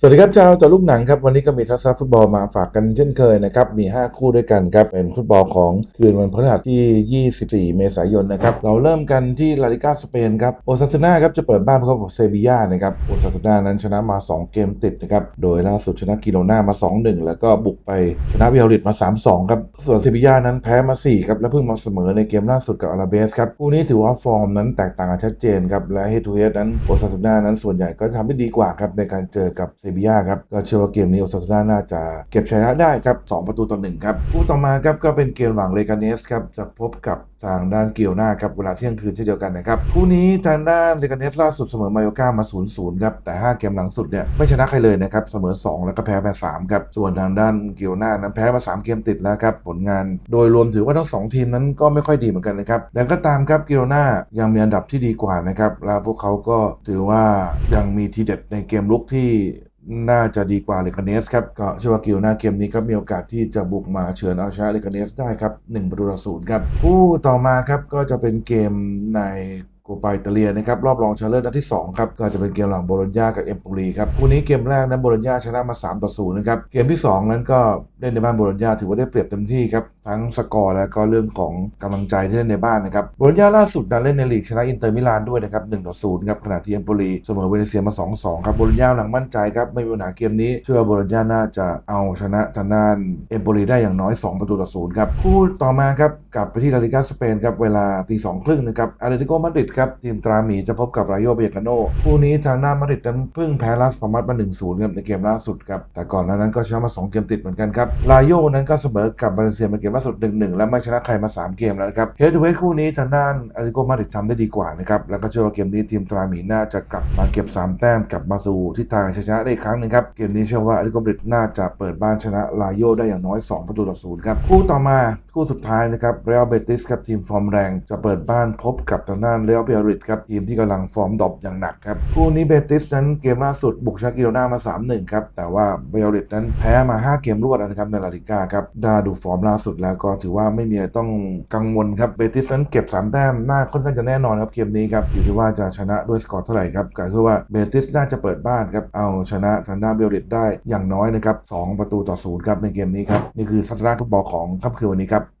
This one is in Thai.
สวัสดีครับชาวจอลูกหนังครับวันนี้ก็มีทัศนฟุตบอลมาฝากกันเช่นเคยนะครับมี 5 คู่ด้วยกันครับเป็นฟุตบอลของคืนวันพฤหัสที่ 24 เมษายนนะครับเราเริ่มกันที่ลาลิกาสเปนครับโอซาซูน่าครับจะเปิดบ้านพบกับเซบียานะครับโอซาซูน่านั้นชนะมา 2 เกมติดนะครับโดยล่าสุดชนะกิโลนามา 2-1 แล้วก็บุกไปชนะวิอาริตมา 3-2 ครับส่วนเซบียานั้นแพ้มา4ครับและเพิ่งมาเสมอในเกมล่าสุดกับอาราเบสครับคู่นี้ถือว่าฟอร์มนั้นแตกต่างกันชัดเจนครับและเฮดทูเฮดนั้นโอซาซูน่านั้นส่วนใหญ่ก็ทำได้ดีกว่าครับในการเจอกับเซเบียาครับก็เชื่อว่าเกมนี้โอซาซูน่าน่าจะเก็บชัยชนะได้ครับ 2 ประตูต่อ1ครับคู่ต่อมาครับก็เป็นเกมหลังเลกาเนสครับจะพบกับทางด้านเกียวนาครับเวลาเที่ยงคืนเช่นเดียวกันนะครับคู่นี้ทางด้านเลกาเนสล่าสุดเสมอมาโยก้ามา 0-0 ครับ แต่ 5 เกมหลังสุดเนี่ยไม่ชนะใครเลยนะครับเสมอ 2 แล้วก็แพ้มา3ครับส่วนทางด้านเกียวนานั้นแพ้มา 3 เกมติดแล้วครับผลงาน โดยรวมถือว่าทั้งสองทีมนั้นก็ไม่ค่อยดีเหมือนกันนะครับแต่ก็ตามครับกิโรนายังมีอันดับที่ดีกว่านะครับแล้วพวกเขาก็ถือว่ายังมีทีเด็ดในเกมลุกที่น่าจะดีกว่าเลกาเนสครับก็เชื่อว่ากิโรนาเกมนี้ก็มีโอกาสที่จะบุกมาเฉือนเอาชนะเลกาเนสได้ครับ1ประตูต่อศูนย์ครับคู่ต่อมาครับก็จะเป็นเกมในโกปาอิตาเลียนะครับรอบรองชนะเลิศนัดที่2ครับก็จะเป็นเกมหลังโบโลญญากับเอมโปลีครับคู่นี้เกมแรกนั้นโบโลญญาชนะมา3ต่อ0นะครับเกมที่ 2 นั้นก็เล่นในบ้านโบโลญญาถือว่าได้เปรียบเต็มที่ครับ ทั้งสกอร์และก็เรื่องของกำลังใจที่เล่นในบ้านนะครับโบโลญาล่าสุดนั้นเล่นในลีกชนะอินเตอร์มิลานด้วยนะครับ1ต่อ0ครับขณะที่เอมโปลีเสมอเวเนเซียมา 2-2 ครับโบโลญาหลังมั่นใจครับไม่มีปัญหาเกมนี้ เชื่อว่าโบโลญาน่าจะเอาชนะทางด้านเอมโปลีได้อย่างน้อย 2 ประตูต่อ0ครับคู่ต่อมาครับกลับไปที่ลาลิกาสเปนครับเวลาตีสองครึ่งนะครับอาร์เตติโกมาดริดครับทีมตราหมีจะพบกับรายโยเบยกาโนคู่นี้ทางด้านมาดริดนั้นเพิ่งแพ้ลาสปามัสมา1-0ครับในเกมล่าสุดครับแต่ก่อนหน้านั้นก็ชนะมา2เกมติดเหมือนกันครับรายโยนั้นก็เสมอกับบาเลเซียในเกมล่าสุด 1-1 และไม่ชนะใครมา 3 เกมแล้วนะครับเฮดทูเฮดคู่นี้ทางด้านอาริโกมาดริดทำได้ดีกว่านะครับแล้วก็เชื่อว่าเกมนี้ทีมตราหมีน่าจะกลับมาเก็บ 3 แต้มกลับมาสู่ทิศทางชนะได้อีกครั้งหนึ่งครับเกมนี้เชื่อว่าอาริโกมาดริดน่าจะเปิดบ้านชนะราโยได้อย่างน้อย 2 ประตูต่อศูนย์ครับคู่ต่อมาคู่สุดท้ายนะครับเรอัลเบติสครับทีมฟอร์มแรงจะเปิดบ้านพบกับทางด้านเรอัลเบริดครับทีมที่กำลังฟอร์มดรอปอย่างหนักครับคู่นี้เบติสนั้นเกมล่าสุดบุกชนะกิโลนามา 3-1 ครับแต่ว่าเบริดนั้นแพ้มา 5 เกมรวดนะครับในลาลิก้าครับได้ดูฟอร์มล่าสุดแล้วก็ถือว่าไม่มีอะไรต้องกังวลครับเบติสนั้นเก็บ3แต้มน่าค่อนข้างจะแน่นอนครับเกมนี้ครับอยู่ที่ว่าจะชนะด้วยสกอร์เท่าไหร่ครับก็คือว่าเบติสน่าจะเปิดบ้านครับเอาชนะทางด้านเบริดได้อย่างน้อยนะครับสองประตูต่อศูนย์ครับในเกมนี้ครับนี่คือทัสนาฟุตบอลของค่ำคืนวันนี้ครับ